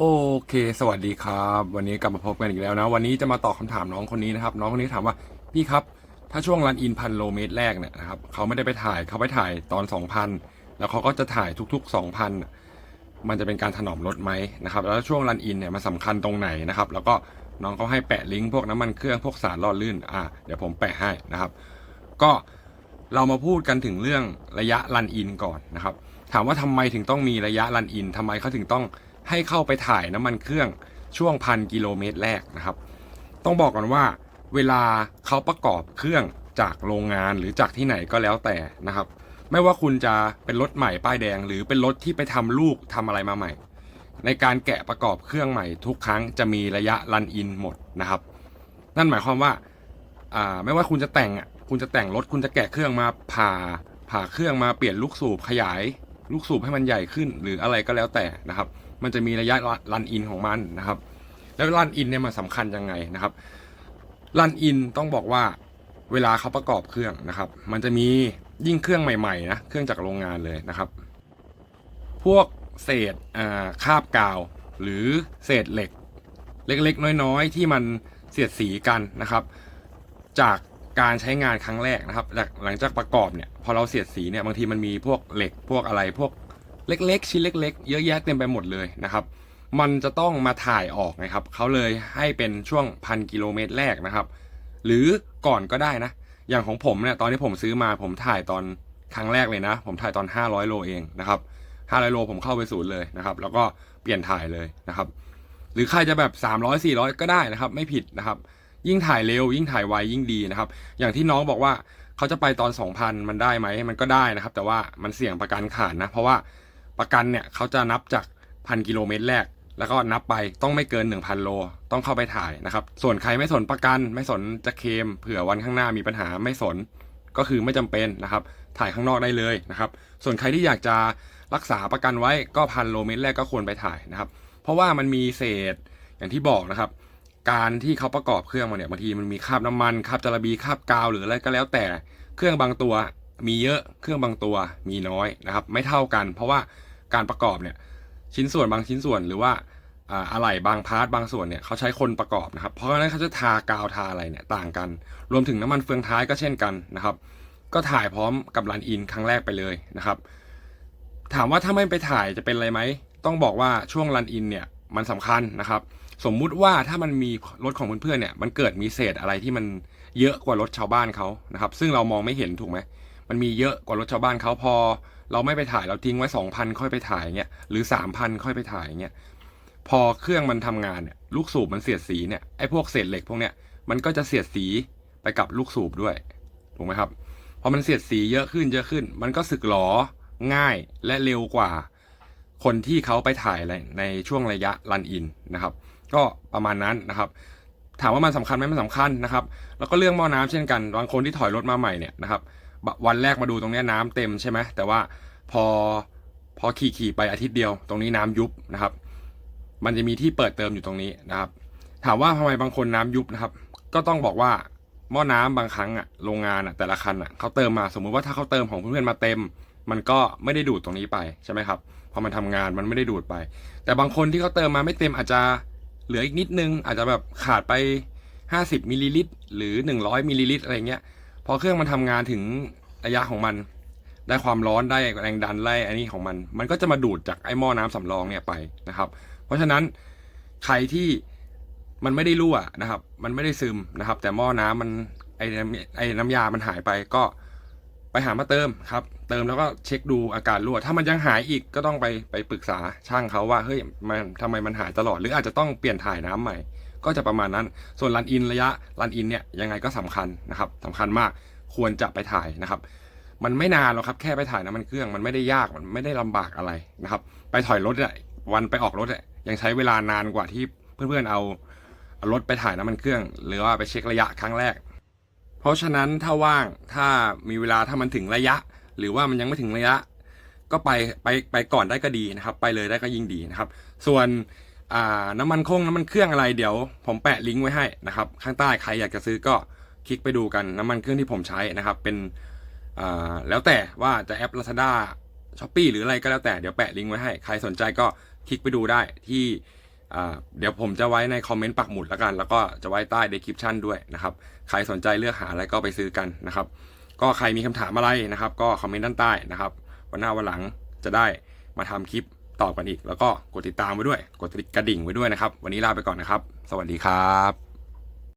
โอเค สวัสดีครับ วันนี้กลับมาพบกันอีกแล้วนะ วันนี้จะมาตอบคำถามน้องคนนี้นะครับ น้องคนนี้ถามว่า พี่ครับ ถ้าช่วงรันอินพันโลเมตรแรกเนี่ยนะครับเขาไม่ได้ไปถ่ายเขาไปถ่ายตอน 2,000 แล้วเขาก็จะถ่ายทุกๆ 2,000น่ะมันจะเป็นการถนอมรถไหมนะครับ แล้วช่วงรันอินเนี่ยมันสำคัญตรงไหนนะครับ แล้วก็น้องเขาให้แปะลิงก์พวกน้ำมันเครื่องพวกสารล่อลื่น อ่า เดี๋ยวผมแปะให้นะครับ ก็เรามาพูดกันถึงเรื่องระยะรันอินก่อนนะครับ ถามว่าทำไมถึงต้องมีระยะรันอินทำไมเขาถึงต้อง ให้เข้าไปถ่ายน้ำมันเครื่องช่วงพันกิโลเมตรแรกนะครับ ต้องบอกก่อนว่า เวลาเขาประกอบเครื่องจากโรงงานหรือจากที่ไหนก็แล้วแต่นะครับ ไม่ว่าคุณจะเป็นรถใหม่ป้ายแดง หรือเป็นรถที่ไปทำลูกทำอะไรมาใหม่ ในการแกะประกอบเครื่องใหม่ทุกครั้งจะมีระยะรันอินหมดนะครับ นั่นหมายความว่าอ่าไม่ว่าคุณจะแต่งอะคุณจะแต่งรถคุณจะแกะเครื่องมาผ่าผ่าเครื่องมาเปลี่ยนลูกสูบขยาย ลูกสูบให้มันใหญ่ขึ้น หรืออะไรก็แล้วแต่นะครับ มันจะมีระยะรันอินของมันนะครับ แล้วรันอินเนี่ยมันสำคัญยังไงนะครับรันอินต้องบอกว่าเวลาเขาประกอบเครื่องนะครับ มันจะมียิ่งเครื่องใหม่ๆนะเครื่องจากโรงงานเลยนะครับ พวกเศษอ่าคราบกาว หรือเศษเหล็ก เล็กๆ น้อยๆ ที่มันเสียดสีกันนะครับ จากการใช้งานครั้งแรกนะครับหลังจากประกอบเนี่ยพอเราเสียดสีเนี่ยบางทีมันมีพวกเหล็กพวกอะไรพวก เล็กๆ ชิ้นเล็ก ๆ เยอะแยะเต็มไปหมดเลยนะครับ มันจะต้องมาถ่ายออกนะครับเขาเลยให้เป็นช่วงพันกิโลเมตรแรกนะครับ หรือก่อนก็ได้นะ อย่างของผมเนี่ยตอนที่ผมซื้อมาผมถ่ายตอนครั้งแรกเลยนะ ผมถ่ายตอน 500 โลเองนะครับ500 โลผมเข้าไปศูนย์เลยนะครับ แล้วก็เปลี่ยนถ่ายเลยนะครับ หรือใครจะแบบ 300 400 ก็ได้นะครับ ไม่ผิดนะครับ ยิ่งถ่ายเร็ว ยิ่งถ่ายไวยิ่งดีนะครับ อย่างที่น้องบอกว่าเขาจะไปตอน 2,000 มันได้ไหมมันก็ได้นะครับ แต่ว่ามันเสี่ยงประกันขาดนะ เพราะว่า ประกันเนี่ยเขาจะนับจากพันกิโลเมตรแรก แล้วก็นับไปต้องไม่เกิน 1,000 โล ต้องเข้าไปถ่ายนะครับ ส่วนใครไม่สนประกันไม่สนจะเคมเผื่อวันข้างหน้ามีปัญหาไม่สนก็คือไม่จำเป็นนะครับ ถ่ายข้างนอกได้เลยนะครับ ส่วนใครที่อยากจะรักษาประกันไว้ก็พันโลเมตรแรกก็ควรไปถ่ายนะครับ เพราะว่ามันมีเศษอย่างที่บอกนะครับ การที่เขาประกอบเครื่องมาเนี่ยบางทีมันมีคราบน้ำมันคราบจาระบีคราบกาวหรืออะไรก็แล้วแต่เครื่องบางตัวมีเยอะเครื่องบางตัวมีน้อยนะครับ ไม่เท่ากัน เพราะว่า การประกอบเนี่ยชิ้นส่วนบางชิ้นส่วนหรือว่าอะไหล่บางพาร์ทบางส่วนเนี่ยเขาใช้คนประกอบนะครับ เพราะฉะนั้นเขาจะทากาวทาอะไรเนี่ยต่างกัน รวมถึงน้ำมันเฟืองท้ายก็เช่นกันนะครับ ก็ถ่ายพร้อมกับรันอินครั้งแรกไปเลยนะครับ ถามว่าถ้าไม่ไปถ่ายจะเป็นอะไรไหมต้องบอกว่าช่วงรันอินเนี่ยมันสำคัญนะครับ สมมุติว่าถ้ามันมีรถของเพื่อนๆเนี่ยมันเกิดมีเศษอะไรที่มันเยอะกว่ารถชาวบ้านเขานะครับ ซึ่งเรามองไม่เห็นถูกไหมมันมีเยอะกว่ารถชาวบ้านเขาพอ เราไม่ไปถ่ายเราทิ้งไว้สองพันค่อยไปถ่ายเงี้ยหรือสามพันค่อยไปถ่ายเงี้ยพอเครื่องมันทำงานเนี่ยลูกสูบมันเสียดสีเนี่ยไอ้พวกเศษเหล็กพวกเนี้ยมันก็จะเสียดสีไปกับลูกสูบด้วยถูกไหมครับพอมันเสียดสีเยอะขึ้นเยอะขึ้น มันก็สึกหรอง่ายและเร็วกว่า คนที่เขาไปถ่ายในในช่วงระยะรันอินนะครับ ก็ประมาณนั้นนะครับถามว่ามันสำคัญไหมมันสำคัญนะครับ แล้วก็เรื่องหม้อน้ำเช่นกัน บางคนที่ถอยรถมาใหม่เนี่ยนะครับ วันแรกมาดูตรงนี้น้ำเต็มใช่ไหมแต่ว่าพอพอขี่ขี่ไปอาทิตย์เดียว ตรงนี้น้ำยุบนะครับ มันจะมีที่เปิดเติมอยู่ตรงนี้นะครับ ถามว่าทำไมบางคนน้ำยุบนะครับ ก็ต้องบอกว่าหม้อน้ำบางครั้งอะโรงงานอะแต่ละคันอะเขาเติมมาสมมุติว่าถ้าเขาเติมของเพื่อนๆมาเต็ม มันก็ไม่ได้ดูดตรงนี้ไปใช่ไหมครับพอมันทำงานมันไม่ได้ดูดไป แต่บางคนที่เขาเติมมาไม่เต็มอาจจะเหลืออีกนิดนึง อาจจะแบบขาดไป 50มิลลิลิตรหรือ 100มิลลิลิตรอะไรเงี้ย พอเครื่องมันทำงานถึงระยะของมัน ได้ความร้อนได้แรงดันไล่อันนี้ของมัน มันก็จะมาดูดจากไอ้หม้อน้ำสำรองเนี่ยไปนะครับ เพราะฉะนั้นใครที่มันไม่ได้รั่วนะครับ มันไม่ได้ซึมนะครับ แต่หม้อน้ำมันไอ้น้ำไอ้น้ำยามันหายไปก็ไปหามาเติมครับ เติมแล้วก็เช็คดูอาการรั่ว ถ้ามันยังหายอีกก็ต้องไปไปปรึกษาช่างเขาว่าเฮ้ยมันทำไมมันหายตลอด หรืออาจจะต้องเปลี่ยนถ่ายน้ำใหม่ ก็จะประมาณนั้น ส่วนรันอินระยะรันอินเนี่ยยังไงก็สำคัญนะครับสำคัญมากควรจะไปถ่ายนะครับ มันไม่นานหรอกครับแค่ไปถ่ายน้ำมันเครื่องมันไม่ได้ยากมันไม่ได้ลำบากอะไรนะครับ ไปถอยรถเนี่ยวันไปออกรถเนี่ยยังใช้เวลานานกว่าที่เพื่อนๆเอาเอารถไปถ่ายน้ำมันเครื่อง หรือว่าไปเช็คระยะครั้งแรก เพราะฉะนั้นถ้าว่างถ้ามีเวลาถ้ามันถึงระยะ หรือว่ามันยังไม่ถึงระยะ ก็ไปไปไปก่อนได้ก็ดีนะครับ ไปเลยได้ก็ยิ่งดีนะครับ ส่วน น้ำมันคงน้ำมันเครื่องอะไรเดี๋ยว ผมแปะลิงก์ไว้ให้นะครับ ข้างใต้ใครอยากจะซื้อก็คลิกไปดูกันน้ำมันเครื่องที่ผมใช้นะครับ เป็นแล้วแต่ว่าจะแอป Lazada s h อ p e e หรืออะไรก็แล้วแต่เดี๋ยวแปะลิงก์ไว้ให้ใครสนใจก็คลิกไปดูได้ที่เดี๋ยวผมจะไว้ในคอมเมนต์ปักหมุดแล้วกัน แล้วก็จะไว้ใต้เดสคริปชันด้วยนะครับ ใครสนใจเลือกหาอะไรก็ไปซื้อกันนะครับ ก็ใครมีคำถามอะไรนะครับ ก็คอมเมนต์ด้านใต้นะครับ วันหน้าวันหลังจะได้มาทำคลิป ตอบกันอีก แล้วก็กดติดตามไว้ด้วย กดกระดิ่งไว้ด้วยนะครับ วันนี้ลาไปก่อนนะครับ สวัสดีครับ